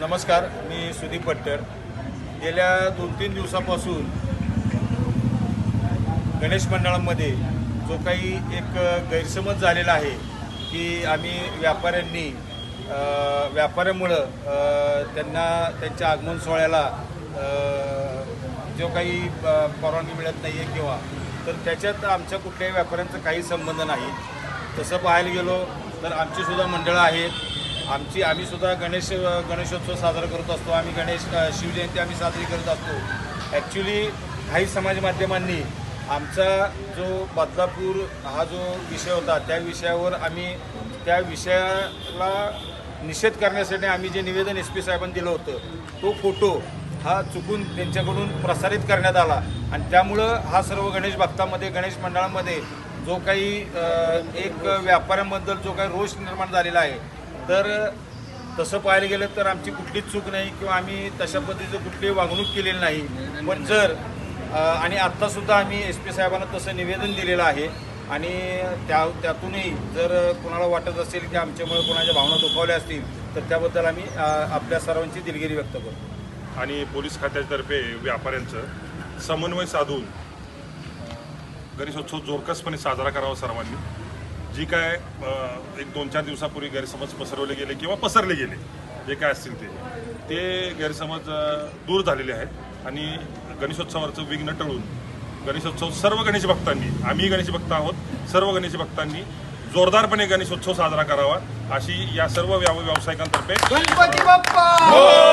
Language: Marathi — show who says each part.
Speaker 1: नमस्कार मी सुदीप पट्टर. गेल्या दोन तीन दिवसापासून गणेश मंडळामध्ये जो काही एक गैरसमज झालेला आहे की आम्ही व्यापाऱ्यांनी व्यापाऱ्यामुळं त्यांना त्यांच्या आगमन सोहळ्याला जो काही परवानगी मिळत नाही आहे किंवा तर त्याच्यात आमच्या कुठल्याही व्यापाऱ्यांचा काही संबंध नाही. तसं पाहायला गेलो तर आमचीसुद्धा मंडळं आहेत. आमची आम्ही सुद्धा गणेश गणेशोत्सव साजरा करत असतो. आम्ही गणेश शिवजयंती आम्ही साजरी करत असतो. ॲक्च्युली काही समाज माध्यमांनी आमचा जो बदलापूर हा जो विषय होता त्या विषयावर आम्ही त्या विषयाला निषेध करण्यासाठी आम्ही जे निवेदन एस पी साहेबांनी दिलं होतं तो फोटो हा चुकून त्यांच्याकडून प्रसारित करण्यात आला. आणि त्यामुळं हा सर्व गणेश भक्तामध्ये गणेश मंडळामध्ये जो काही एक व्यापाऱ्यांबद्दल जो काही रोष निर्माण झालेला आहे तर तसं पाहायला गेलं तर आमची कुठलीच चूक नाही किंवा आम्ही तशा पद्धतीचं कुठली वागणूक केलेली नाही. पण जर आणि आत्तासुद्धा आम्ही एस पी साहेबांना तसं निवेदन दिलेलं आहे आणि त्या त्यातूनही जर कोणाला वाटत असेल की आमच्यामुळे कोणाच्या भावना दुखावल्या असतील तर त्याबद्दल आम्ही आपल्या सर्वांची दिलगिरी व्यक्त करतो.
Speaker 2: आणि पोलीस खात्यातर्फे व्यापाऱ्यांचं समन्वय साधून गणेशोत्सव जोरकसपणे साजरा करावा सर्वांनी. जी काय एक दोन चार दिवसापूर्वी गैरसमज पसरवले गेले किंवा पसरले गेले जे काय असतील ते ते गैरसमज दूर झालेले आहेत आणि गणेशोत्सवाचं विघ्न टळून गणेशोत्सव सर्व गणेश भक्तांनी आम्ही गणेश भक्त आहोत सर्व गणेश भक्तांनी जोरदारपणे गणेशोत्सव साजरा करावा अशी या सर्व व्याव व्यावसायिकांतर्फे
Speaker 3: गणपती बाप्पा! मूर्ती